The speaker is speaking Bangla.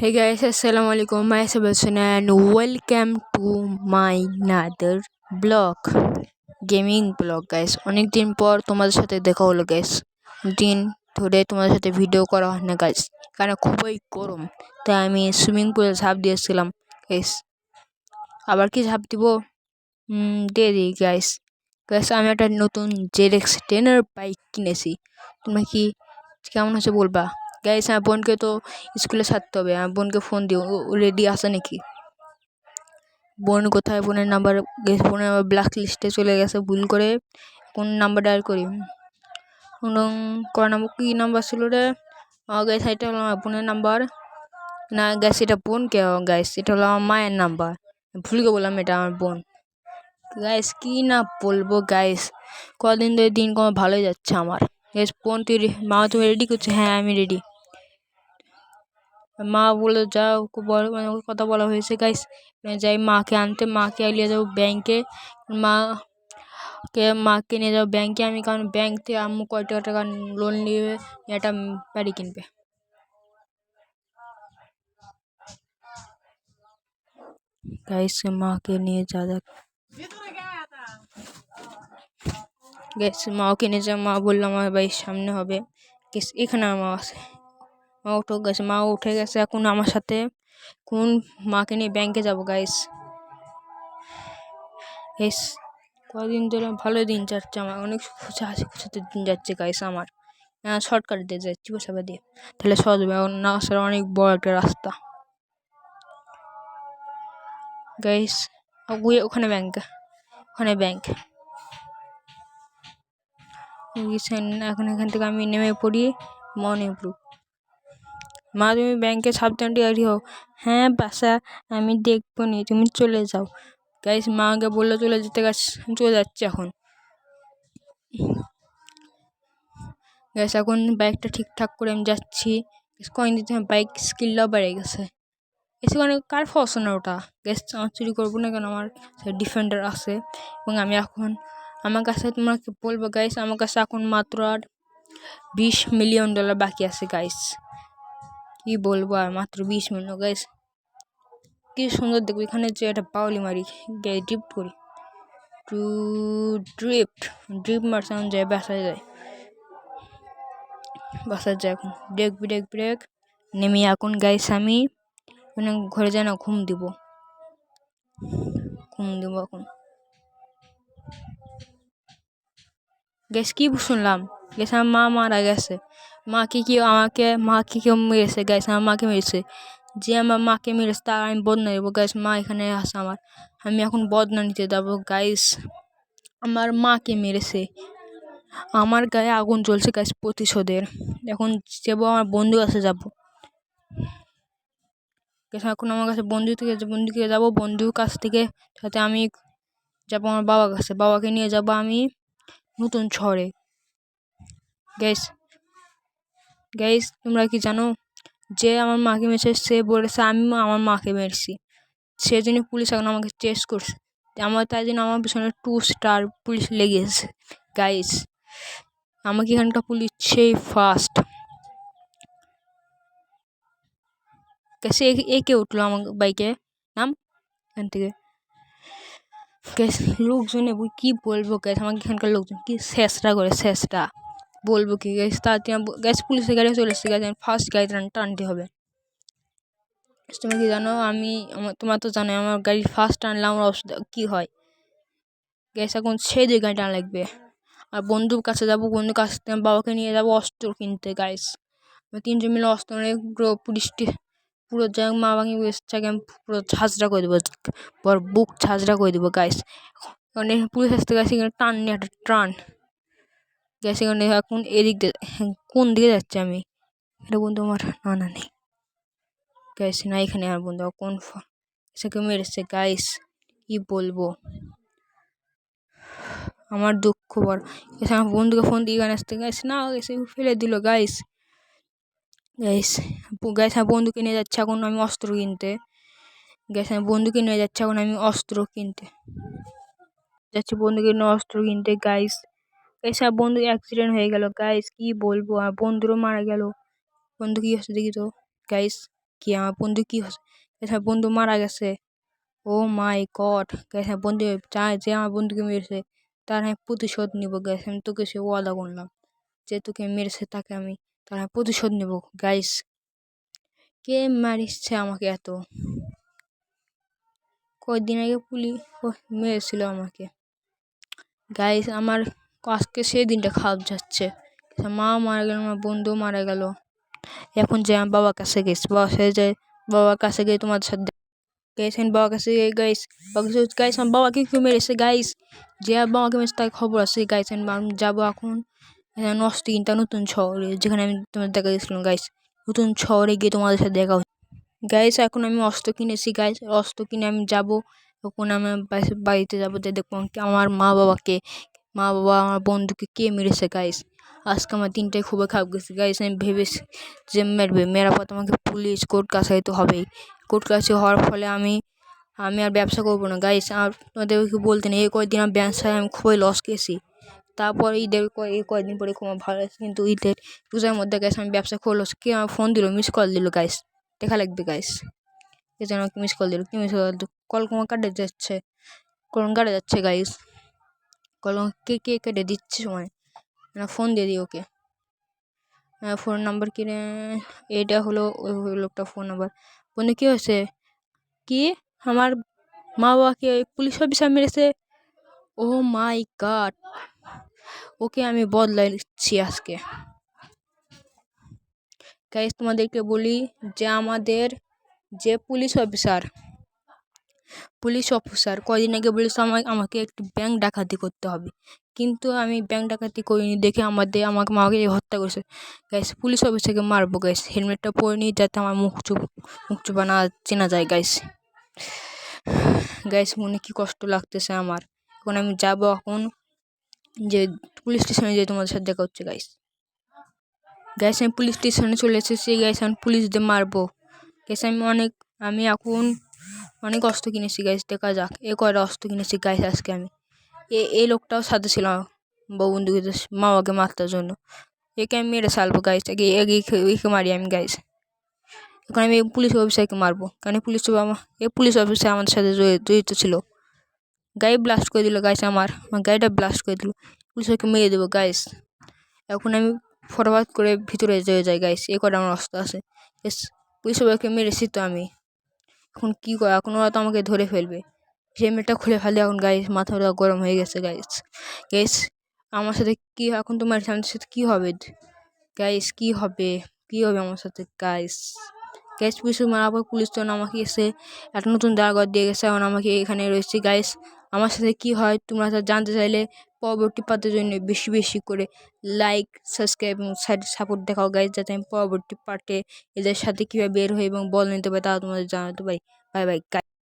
Hey guys, Assalamualaikum. My Sebastian and welcome to my another blog gaming blog guys অনেক দিন পর তোমাদের সাথে দেখা হলো গাইস দিন ধরে তোমাদের সাথে ভিডিও করা হয় না গাইস কারণ খুবই গরম। তাই আমি সুইমিং পুলে ঝাঁপ দিয়েছিলাম গাইস আবার কি ঝাঁপ দিব? দিয়ে দিই গাইস গাইস আমি একটা নতুন জেড এক্স টেনের বাইক কিনেছি। তোমরা কি কেমন হচ্ছে বলবা? গাইস আমার বোনকে তো স্কুলে ছাড়তে হবে। আমার বোনকে ফোন দিও। রেডি আসে নাকি? বোন কোথায়? বোনের নাম্বার গেছে বোনের নাম্বার ব্ল্যাক লিস্টে চলে গেছে, ভুল করে কোন নাম্বার ডায়াল করি? কোন ক নাম্বার কী নাম্বার ছিল রে? গ্যাস এটা হলো আমার বোনের নাম্বার না গ্যাস এটা বোন কে গ্যাস এটা হলো আমার মায়ের নাম্বার ভুলকে বললাম এটা আমার বোন। গ্যাস কী না বলব গ্যাস কদিন ধরে দিন কোনো ভালোই যাচ্ছে আমার। গ্যাস বোন, তুই মা, তুমি রেডি করছ? হ্যাঁ আমি রেডি মা বলে যাও বড় মানে কথা বলা হয়েছে গাইস যাই মাকে আনতে, মাকে নিয়ে যাব ব্যাংকে মা কে, মাকে নিয়ে যাব ব্যাংকে আমি, কারণ ব্যাংক থেকে আম্মু কয় টাকা টাকা লোন নিয়ে একটা বাড়ি কিনবে। গাইস মাকে নিয়ে যা যাক মাকে নিয়ে যা, মা বলল, আমার বাড়ির সামনে হবে। এখানে আমার মা আছে। মা উঠে গেছে, মা উঠে গেছে এখন আমার সাথে। কোন মাকে নিয়ে ব্যাংকে যাব গাইস গাইস কদিন ধরে ভালো দিন যাচ্ছে আমার, অনেক খুশি হাসি খুশিতে দিন যাচ্ছে গাইস আমার। শর্টকাট দিয়ে যাচ্ছি বসাবে দিয়ে। তাহলে সহজ হবে না আসার অনেক বড় একটা রাস্তা। গাইস গিয়ে ওখানে ব্যাংক ওখানে ব্যাংক এখন এখান থেকে আমি নেমে পড়ি মণিপুর মা, তুমি ব্যাংকে সাবধান রেডি হও। হ্যাঁ বাসা, আমি দেখব নি, তুমি চলে যাও। গাইস মা আগে বলল চলে যেতে গাছ চলে যাচ্ছে এখন। গ্যাস এখন বাইকটা ঠিকঠাক করে আমি যাচ্ছি। কয়েন দিতে বাইক স্কিলটাও বেড়ে গেছে। এসে মানে কার না ওটা? গ্যাস আমার চুরি করব না কেন? আমার ডিফেন্ডার আছে। এবং আমি এখন, আমার কাছে তোমাকে বলব গাইস আমার কাছে এখন মাত্র আর বিশ মিলিয়ন ডলার বাকি আছে গাইস কি বলব আর মাত্র বিশ মিনিট গ্যাস কি সুন্দর দেখব এখানে যে একটা পাওলি মারি গাই ড্রিপ করি। টু ড্রিফট ড্রিপ মারছে এখন, যায় বাসায় যায়। বাসায় যায় এখন। ব্রেক ব্রেক ব্রেক নেমে এখন গাইস আমি। মানে ঘরে যায় না, ঘুম দিব। ঘুম দিব এখন। গ্যাস কি শুনলাম? গ্যাস আমার মা মারা গেছে। মাকে কি আমাকে, মাকে কেউ মেরেছে গ্যাস আমার মাকে মেরেছে। যে আমার মাকে মেরেছে, তার আমি বদনা দেবো গাইস মা এখানে আসে আমার। আমি এখন বদনা নিতে যাব গাইস আমার মাকে মেরেছে। আমার গায়ে আগুন জ্বলছে গাছ প্রতিশোধের। এখন যাব, আমার বন্ধু কাছে যাব। এখন আমার কাছে বন্ধু থেকে বন্ধু থেকে যাব, বন্ধুর কাছ থেকে সাথে আমি যাব আমার বাবার কাছে। বাবাকে নিয়ে যাব আমি নতুন শহরে। গ্যাস গ্যাস তোমরা কি জানো যে আমার মাকে মেরেছে, সে বলেছে, আমি আমার মাকে মেরেছি। সে জন্য পুলিশ এখন আমাকে চেস করছে। আমার তাই জন্য আমার পিছনে টু স্টার পুলিশ লেগেছে গাইস আমাকে এখানকার পুলিশ? সেই ফার্স্ট সে একে উঠল আমার বাইকে নাম? এখান থেকে। লোকজনে কি বলব? গ্যাস আমাকে এখানকার লোকজন কি শেষটা করে শেষটা বলব কি গ্যাস তাড়াতাড়ি গ্যাস পুলিশের গাড়ি চলে এসেছে গ্যাস ফার্স্ট গাড়ি টানতে হবে। তুমি কি জানো, আমি আমার, তোমার তো জানো আমার গাড়ি ফার্স্ট টানলে আমার অসুবিধা কী হয়। গ্যাস এখন সেই দিকে গাড়ি টানা লাগবে আর বন্ধুর কাছে যাব, বন্ধুর কাছ থেকে বাবাকে নিয়ে যাব অস্ত্র কিনতে গাইস তিনজন মিলে অস্ত্র নিয়ে পুরো পুলিশটি, পুরো যাই মা বাকি জায়গায় আমি পুরো ঝাঁঝরা করে দেবো বড় বুক ঝাঁঝরা করে দেবো গাইস মানে পুলিশ আসতে গেছে টান নিয়ে একটা টান গেছে এখানে এখন এদিক দিয়ে কোন দিকে যাচ্ছে আমি? এটা বন্ধু আমার না না নেই। গাইস না এখানে আমার বন্ধু কোন সেকে মেরেছে? গাইস কি বলব? আমার দুঃখ বড়। এসে আমার বন্ধুকে ফোন দিয়ে গান আসতে গাইস না এসে ফেলে দিল গাইস গাইস গ্যাস আমার বন্ধুকে নিয়ে যাচ্ছে এখন আমি অস্ত্র কিনতে। গ্যাস আমার বন্ধুকে নিয়ে যাচ্ছে এখন আমি অস্ত্র কিনতে। যাচ্ছি বন্ধুকে নিয়ে অস্ত্র কিনতে গাইস আমার বন্ধু অ্যাক্সিডেন্ট হয়ে গেল। গাইস কি বলব? আমার বন্ধুরও মারা গেল। বন্ধু কি হচ্ছে দেখি তো? গাইস কি আমার বন্ধু কি হচ্ছে? আমার বন্ধু মারা গেছে। ও মাই গড গাইস আমার বন্ধু চায় যে আমার বন্ধুকে মেরেছে, তার আমি প্রতিশোধ নিব। গাইস আমি তোকে সে ওয়াদা করলাম যে তোকে মেরেছে তাকে আমি, তার আমি প্রতিশোধ নেব। গাইস কে মারিচ্ছে আমাকে এত? কয়েকদিন আগে পুলিশ মেরেছিল আমাকে। গাইস আমার আজকে সেই দিনটা খারাপ যাচ্ছে। মা মারা গেল, আমার বন্ধু মারা গেল। এখন যে আমার বাবার কাছে গেছি, বাবা সে যে বাবার কাছে গিয়ে তোমার সাথে আমি বাবার কাছে গিয়ে গাইস গাইস আমার বাবাকে কেউ মেরেছে গাইস যে বাবাকে মেরেছে তার খবর আছে গাইস আমি যাব এখন নষ্ট তিনটা নতুন শহরে, যেখানে আমি তোমার দেখা গেছিলাম গাইস নতুন শহরে গিয়ে তোমাদের সাথে দেখা হচ্ছে। গাইস এখন আমি অস্ত্র কিনেছি গাইস অস্ত্র কিনে আমি যাব। তখন আমি বাড়িতে যাব, যে দেখব আমার মা বাবাকে মা বাবা, আমার বন্ধুকে কে মেরেছে গাইস আজকে আমার দিনটাই খুবই খারাপ গেছে গাইস আমি ভেবেছি যে মেরবে মেরা পর তোমাকে পুলিশ কোর্ট কাছারি তো হবেই। কোর্ট কাছারি হওয়ার ফলে আমি আমি আর ব্যবসা করব না গাইস আর তোমাদেরকে বলতে নেই, এই কয়েকদিন আমার ব্যবসায় আমি খুবই লস খেয়েছি তারপর ঈদের এই কয়েকদিন পরে খুব ভালো লাগছে, কিন্তু ঈদের পূজার মধ্যে গেছে আমি ব্যবসা করল কে আমার ফোন দিল মিস কল দিল গাইস দেখা লাগবে গাইস কে যেন আমাকে মিস কল দিল, কি মিস কল কল তোমার কাটে যাচ্ছে? কোন কাটে যাচ্ছে গাইস কল কে কে কেটে দিচ্ছে সময়? ফোন দিয়ে দিই ওকে ফোন নাম্বার কিনে এটা হলো ওই লোকটা ফোন নাম্বার বন্ধু, কী হয়েছে? কি? আমার মা বাবাকে পুলিশ অফিসার মেরেছে? ও মাই গাড ওকে আমি বদলাই নিচ্ছি আজকে। গাইস তোমাদেরকে বলি যে আমাদের যে পুলিশ অফিসার পুলিশ অফিসার। কদিন আগে বলেছে আমাকে আমাকে একটি ব্যাংক ডাকাতি করতে হবে। কিন্তু আমি ব্যাংক ডাকাতি করিনি দেখে আমাদের, আমাকে মাকে হত্যা করেছে। গাইস পুলিশ অফিসারকে মারবো গাইস হেলমেটটা পরে নিই যাতে আমার মুখ চুপ মুখ চুপা না, চেনা যায় গাইস গাইস মনে কি কষ্ট লাগতেছে আমার। এখন আমি যাব এখন যে পুলিশ স্টেশনে যে তোমাদের সাথে দেখা হচ্ছে গাইস গাইস আমি পুলিশ স্টেশনে চলে এসেছি গাইস আমি পুলিশদের মারবো। গাইস আমি অনেক, আমি এখন অনেক অস্ত্র কিনেছি গাইস দেখা যাক। এ কয়টা অস্ত্র কিনেছি গাইস আজকে আমি। এ, এই লোকটাও সাথে ছিল বন্ধুকে মামাকে মারতার জন্য। একে আমি মেরে সালবো গাইস একে একে মারি আমি গাইস এখন আমি পুলিশ অফিসারকে মারবো, কারণ পুলিশ আমার এ পুলিশ অফিসার আমাদের সাথে জড়িত ছিল। গাড়ি ব্লাস্ট করে দিল গাইস আমার আমার গাড়িটা ব্লাস্ট করে দিল। পুলিশকে মেরে দেবো গাইস এখন আমি ফরওয়ার্ড করে ভিতরে যেয়ে যাই গাইস এ কটা আমার অস্ত্র আছে। পুলিশ সবাইকে মেরেছি তো আমি। এখন কী করে এখন ওরা তো আমাকে ধরে ফেলবে। হেলমেটটা খুলে ফেলে এখন গাইস মাথাটা গরম হয়ে গেছে গাইস গাইস আমার সাথে কী, এখন তোমার সামনের সাথে কী হবে? গাইস কী হবে? কী হবে আমার সাথে? গাইস গ্যাস পুলিশ মারার পর পুলিশ তখন আমাকে এসে একটা নতুন জায়গা দিয়ে গেছে। এখন আমাকে এখানে রয়েছে। গাইস আমার সাথে কি হয়? তোমরা জানতে চাইলে পরবর্তী পার্টের জন্য বেশি বেশি করে লাইক সাবস্ক্রাইব এবং সাপোর্ট দেখাও গাইজ যাতে আমি পরবর্তী পার্টে এদের সাথে কীভাবে বের হই এবং বল নিতে পারি তা তোমাদের জানাতে পারি। Bye bye